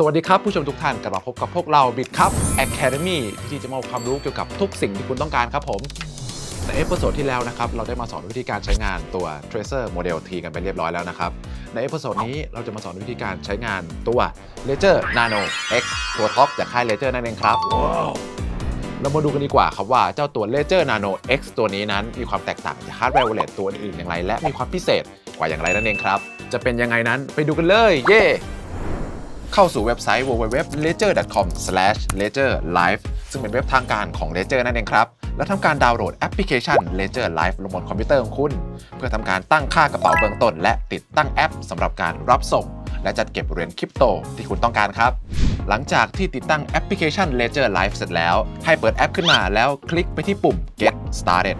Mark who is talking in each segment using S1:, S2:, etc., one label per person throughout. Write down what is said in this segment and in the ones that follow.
S1: สวัสดีครับผู้ชมทุกท่านกลับมาพบกับพวกเราบิดครับ Academy ที่จะมอบความรู้เกี่ยวกับทุกสิ่งที่คุณต้องการครับผมในเอพิโซดที่แล้วนะครับเราได้มาสอนวิธีการใช้งานตัว Tracer Model T กันไปเรียบร้อยแล้วนะครับ ในเอพิโซดนี้เราจะมาสอนวิธีการใช้งานตัว Ledger Nano X ตัวท็อปจากค่าย Ledger นั่นเองครับเรามาดูกันดีกว่าครับว่าเจ้าตัว Ledger Nano X ตัวนี้นั้นมีความแตกต่างจากฮาร์ดแวร์ wallet ตัวอื่นๆอย่างไร และมีความพิเศษกว่าอย่างไรนั่นเองครับจะเป็นยังไงนั้นไปดูกันเลย เย้ เข้าสู่เว็บไซต์ www.ledger.com/ledgerlive ซึ่งเป็นเว็บทางการของ Ledger นั่นเองครับ แล้วทำการดาวน์โหลดแอปพลิเคชัน Ledger Live ลงบนคอมพิวเตอร์ของคุณ เพื่อทำการตั้งค่ากระเป๋าเบื้องต้น และติดตั้งแอปสำหรับการรับส่ง และจัดเก็บเหรียญคริปโตที่คุณต้องการครับ หลังจากที่ติดตั้งแอปพลิเคชัน Ledger Live เสร็จแล้ว ให้เปิดแอปขึ้นมาแล้วคลิกไปที่ปุ่ม Get Started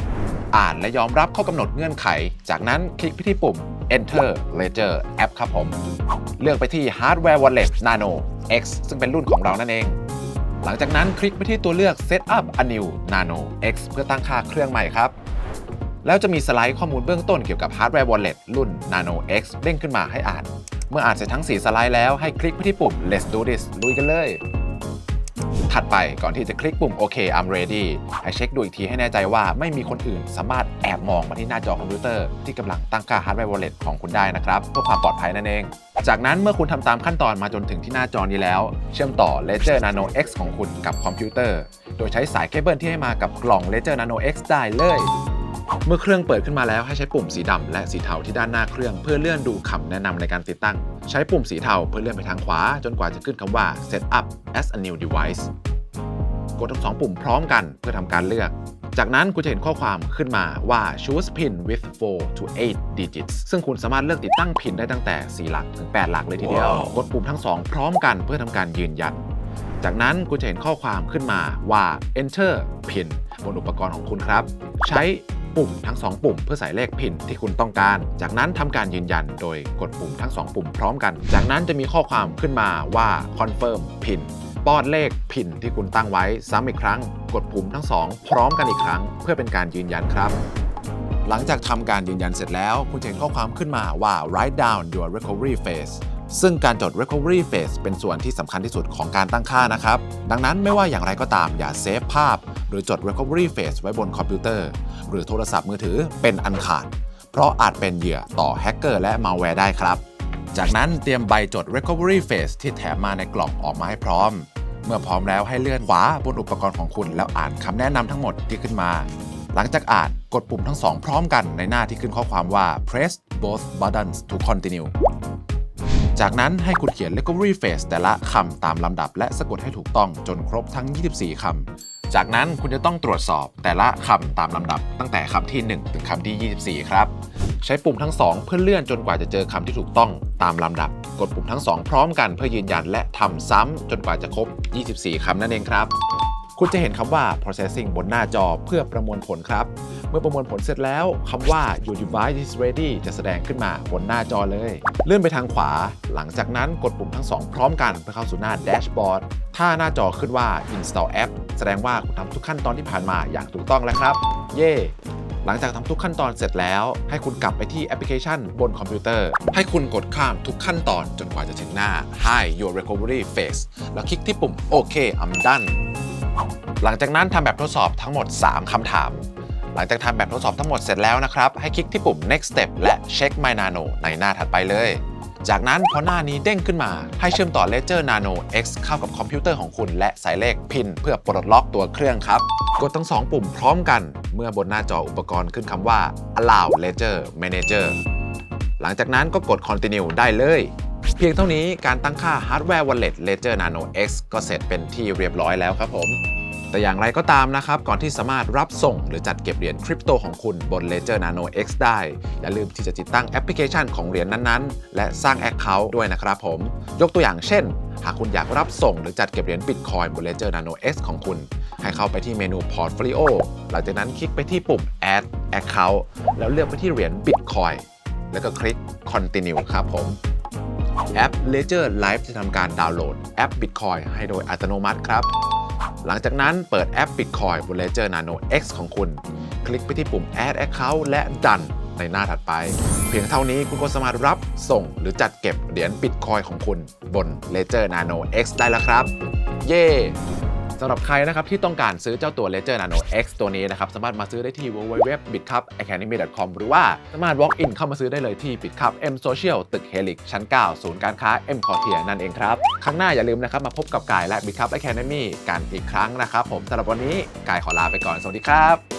S1: อ่านและยอมรับข้อกำหนดเงื่อนไข จากนั้นคลิกไปที่ปุ่ม Enter Ledger App ครับผม เลือกไปที่ Hardware Wallet Nano X ซึ่งเป็นรุ่นของเรานั่นเอง หลังจากนั้นคลิกไปที่ตัวเลือก Set up a new Nano X เพื่อตั้งค่าเครื่องใหม่ครับ แล้วจะมีสไลด์ข้อมูลเบื้องต้นเกี่ยวกับ Hardware Wallet รุ่น Nano X เด้งขึ้นมาให้อ่าน เมื่ออ่านเสร็จทั้ง 4 สไลด์แล้วให้คลิกไปที่ปุ่ม Let's do this ลุยกันเลย ถัดไปก่อนที่จะคลิกปุ่ม OK I'm ready ให้เช็คดูอีกทีให้แน่ใจว่าไม่มีคนอื่นสามารถแอบมองมาที่หน้าจอคอมพิวเตอร์ที่กำลังตั้งค่า Hardware Wallet ของคุณได้นะครับเพื่อความปลอดภัยนั่นเอง จากนั้นเมื่อคุณทำตามขั้นตอนมาจนถึงที่หน้าจอนี้แล้ว เชื่อมต่อ Ledger Nano X ของคุณกับคอมพิวเตอร์ โดยใช้สายเคเบิลที่ให้มากับกล่อง Ledger Nano X ได้เลย เมื่อเครื่องเปิดขึ้นมาแล้วให้ใช้ปุ่มสีดำและสีเทาที่ด้านหน้าเครื่องเพื่อเลื่อนดูคำแนะนำในการติดตั้ง ใช้ปุ่มสีเทาเพื่อเลื่อนไปทางขวา จนกว่าจะขึ้นคำว่า set up as a new device กดทั้งสองปุ่มพร้อมกันเพื่อทำการเลือก จากนั้นคุณจะเห็นข้อความขึ้นมาว่า choose pin with 4 to 8 digits ซึ่งคุณสามารถเลือกติดตั้งพินได้ตั้งแต่ 4 หลักถึง 8 หลักเลยทีเดียวกดปุ่มทั้งสองพร้อมกันเพื่อทำการยืนยันจากนั้นคุณจะเห็นข้อความขึ้นมาว่า enter pin บนอุปกรณ์ของคุณครับ ใช้ ปุ่มทั้ง 2 ปุ่มเพื่อใส่เลขพินที่คุณต้องการ จากนั้นทำการยืนยันโดยกดปุ่มทั้ง 2 ปุ่มพร้อมกัน จากนั้นจะมีข้อความขึ้นมาว่า confirm pin ป้อนเลขพินที่คุณตั้งไว้ซ้ำอีกครั้ง กดปุ่มทั้ง 2 พร้อมกันอีกครั้ง เพื่อเป็นการยืนยันครับหลังจากทำการยืนยันเสร็จแล้ว คุณจะเห็นข้อความขึ้นมาว่า write down your recovery phase ซึ่งการจด recovery phase เป็นส่วนที่สำคัญที่สุดของการตั้งค่านะครับ ดังนั้นไม่ว่าอย่างไรก็ตามอย่าเซฟภาพ หรือจด recovery phase ไว้บนคอมพิวเตอร์ หรือโทรศัพท์มือถือเป็นอันขาด เพราะอาจเป็นเหยื่อต่อแฮกเกอร์และมาแวร์ได้ครับ จากนั้นเตรียมใบจด recovery phase ที่แถมมาในกล่องออกมาให้พร้อม เมื่อพร้อมแล้วให้เลื่อนขวาบนอุปกรณ์ของคุณ แล้วอ่านคำแนะนำทั้งหมดที่ขึ้นมา หลังจากอ่านกดปุ่มทั้งสองพร้อมกันในหน้าที่ขึ้นข้อความว่า press both buttons to continue จากนั้นให้คุณเขียน recovery phase แต่ละคำตามลำดับและสะกดให้ถูกต้องจนครบทั้ง 24 คำ จากนั้นคุณจะต้องตรวจสอบแต่ละคำตามลำดับ ตั้งแต่คำที่ 1 ถึงคำที่ 24 ครับ ใช้ปุ่มทั้ง 2 เพื่อเลื่อนจนกว่าจะเจอคำที่ถูกต้องตามลำดับ กดปุ่มทั้ง 2 พร้อมกันเพื่อยืนยันและทำซ้ำจนกว่าจะครบ 24 คำนั่นเองครับ คุณจะเห็นคำว่า processing บนหน้าจอเพื่อประมวลผลครับ เมื่อประมวลผลเสร็จแล้วคำว่า your device is ready จะแสดงขึ้นมาบนหน้าจอเลย เลื่อนไปทางขวา หลังจากนั้นกดปุ่มทั้งสองพร้อมกันเพื่อเข้าสู่หน้า dashboard ถ้าหน้าจอขึ้นว่า install app แสดงว่าคุณทำทุกขั้นตอนที่ผ่านมาอย่างถูกต้องแล้วครับ เย่หลังจากทำทุกขั้นตอนเสร็จแล้ว ให้คุณกลับไปที่แอปพลิเคชันบนคอมพิวเตอร์ ให้คุณกดข้ามทุกขั้นตอนจนกว่าจะถึงหน้า Hi your recovery phase แล้วคลิกที่ปุ่มโอเค I'm done หลังจากนั้นทำแบบทดสอบทั้งหมด 3 คำถาม หลังจากทำแบบทดสอบทั้งหมดเสร็จแล้วนะครับ ให้คลิกที่ปุ่ม next step และ check my nano ในหน้าถัดไปเลย จากนั้นพอหน้านี้เด้งขึ้นมา ให้เชื่อมต่อ Ledger Nano X เข้ากับคอมพิวเตอร์ของคุณ และใส่เลขพินเพื่อปลดล็อกตัวเครื่องครับ กดทั้ง 2 ปุ่มพร้อมกัน เมื่อบนหน้าจออุปกรณ์ขึ้นคำว่า allow ledger manager หลังจากนั้นก็กด continue ได้เลยเพียงเท่านี้การตั้งค่า hardware wallet ledger nano x ก็เสร็จเป็นที่เรียบร้อยแล้วครับผม แต่อย่างไรก็ตามนะครับ ก่อนที่สามารถรับส่งหรือจัดเก็บเหรียญคริปโตของคุณบน Ledger Nano X ได้ อย่าลืมที่จะติดตั้งแอปพลิเคชันของเหรียญนั้นๆ และสร้าง Account ด้วยนะครับผม ยกตัวอย่างเช่น หากคุณอยากรับส่งหรือจัดเก็บเหรียญ Bitcoin บน Ledger Nano X ของคุณ ให้เข้าไปที่เมนู Portfolio หลังจากนั้นคลิกไปที่ปุ่ม Add Account แล้วเลือกไปที่เหรียญ Bitcoin แล้วก็คลิก Continue ครับผมแอป Ledger Live จะทำการดาวน์โหลดแอป Bitcoin ให้โดยอัตโนมัติครับ หลังจากนั้นเปิดแอป Bitcoin บน Ledger Nano X ของคุณ คลิกไปที่ปุ่ม Add Account และ Done ในหน้าถัดไป เพียงเท่านี้คุณก็สามารถรับส่งหรือจัดเก็บเหรียญบิตคอยของคุณบน Ledger Nano X ได้แล้วครับ เย้ สำหรับใครนะครับที่ต้องการซื้อเจ้าตัว Ledger Nano X ตัวนี้นะครับสามารถมาซื้อได้ที่ www.bitcupacademy.com หรือว่าสามารถ walk in เข้ามาซื้อได้เลยที่ Bitcup M Social ตึก Helix ชั้น 9 ศูนย์การค้า M Quartier นั่นเองครับ ครั้งหน้าอย่าลืมนะครับมาพบกับกายและ Bitcup Academy กันอีกครั้งนะครับผมสำหรับวันนี้กายขอลาไปก่อนสวัสดีครับ